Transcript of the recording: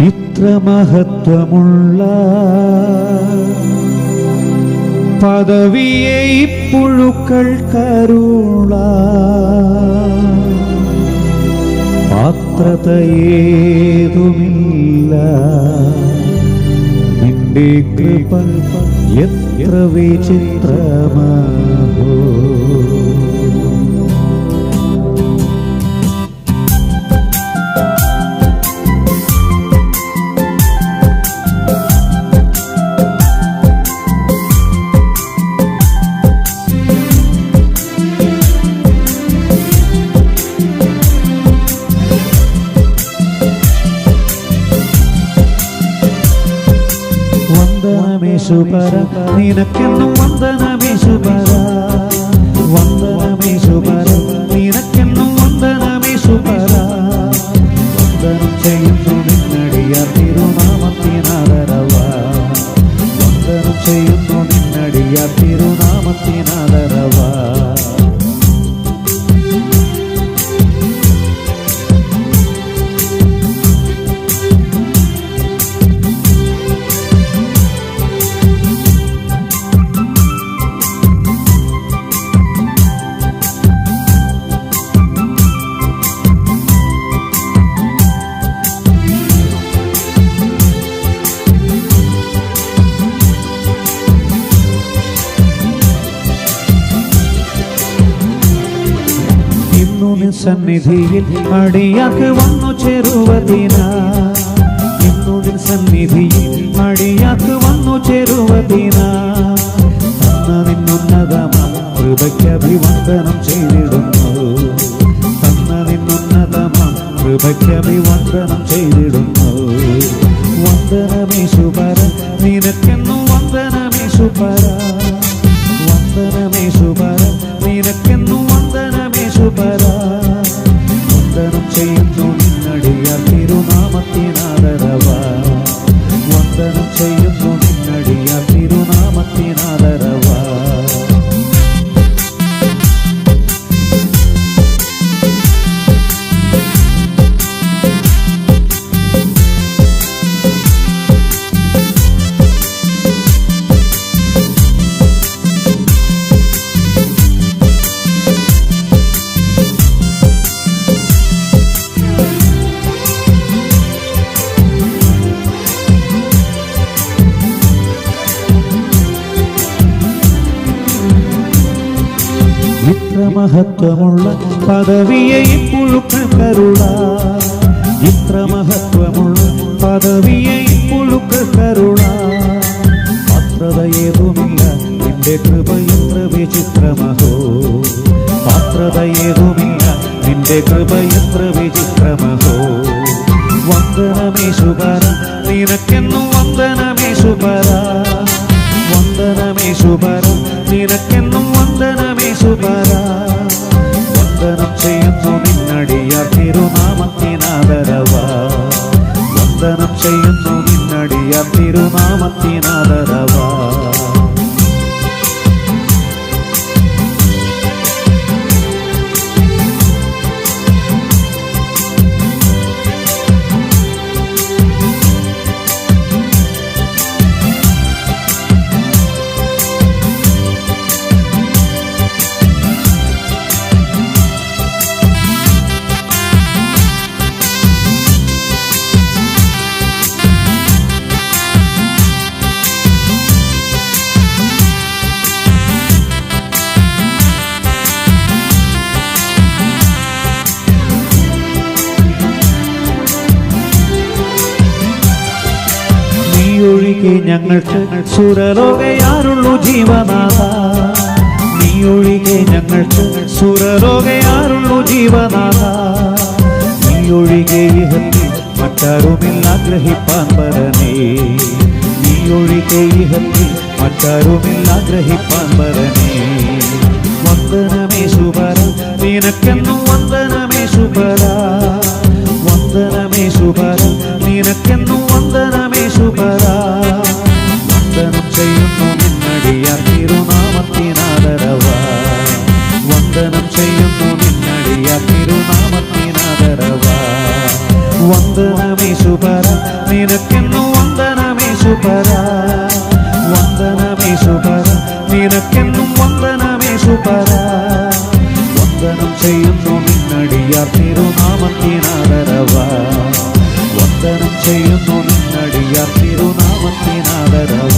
ഇത്ര മഹത്വമുള്ള പദവിയെ ഇപ്പുഴുക്കൾ കരുള പാത്രതയേതുമില്ല നിന്റെ കൃപ എത്ര വിചിത്രമോ വന്ദനമേശുപര നിനക്കെന്നും വന്ദനമേശുപര വന്ദനമേശുപര നിനക്കെന്നും ഇന്നു നിൻ സന്നിധിയിൽ മടിയാക്ക് വന്നു ചേരുവതിന ഇന്നു നിൻ സന്നിധിയിൽ മടിയാക്ക് വന്നു ചേരുവതിന തന്ന നിന്നുന്നതമാ കൃപയ്ക്ക് അഭിവന്ദനം ചെയ്തിടുന്നു. തന്ന നിന്നുന്നതമാ കൃപയ്ക്ക് അഭിവന്ദനം ചെയ്തിടുന്നു. വന്ദനമേശുപര ಎಂದು ನಿನ್ನಡೆಯ ತಿರುನಾಮತಿನಾದರವಾ ഇത്ര മഹത്വമുള്ള പദവിയെ പുഴുക്കൾ കരുള ഇത്ര മഹത്വമുള്ള പദവിയെ പുഴുക്കൾ കരുള പാത്രതയേതുമില്ല നിന്റെ കൃപ ഇത്ര വിചിത്രമഹോ പാത്രതയേതുമില്ല നിന്റെ കൃപ ഇത്ര വിചിത്രമഹോ വന്ദനമേശുപര നിനക്കെന്നും വന്ദനമേശുപര വന്ദനമേശുപര அடியார் திருநாமத்தின் ஆதரவா? ഒഴികെ ഞങ്ങൾക്ക് സുരലോകയാറുള്ളൂ ജീവനാഥ. നീ ഒഴികെ ഞങ്ങൾക്ക് സുരലോകയാറുള്ളൂ ജീവനാഥ. നീ ഒഴികെ ഇഹത്തിൽ മറ്റാരുമില്ല ഗ്രഹിപ്പാൻ വരണേ. നീ ഒഴികെ ഇഹത്തിൽ മറ്റാരുമില്ല ഗ്രഹിപ്പാൻ വരണേ. വന്ദനമേ ശുഭര നിനക്കെന്നും വന്ദനമേ ശുഭര. വന്ദനം ചെയ്യുന്നു നിന്നടിയ തിരുനാമത്തിനാദരവ വന്ദനം വന്ദനമേശുപര നിനക്കെന്നും വന്ദനമേശുപര വന്ദനമേശുപര നിനക്കെന്നും വന്ദനമേശുപര വന്ദനം ചെയ്യുന്നു നിന്നടിയാർ തിരുനാമത്തിനാദരവ വന്ദനം ചെയ്യുന്നു നിന്നടിയാർ തിരുനാമത്തിനാദരവ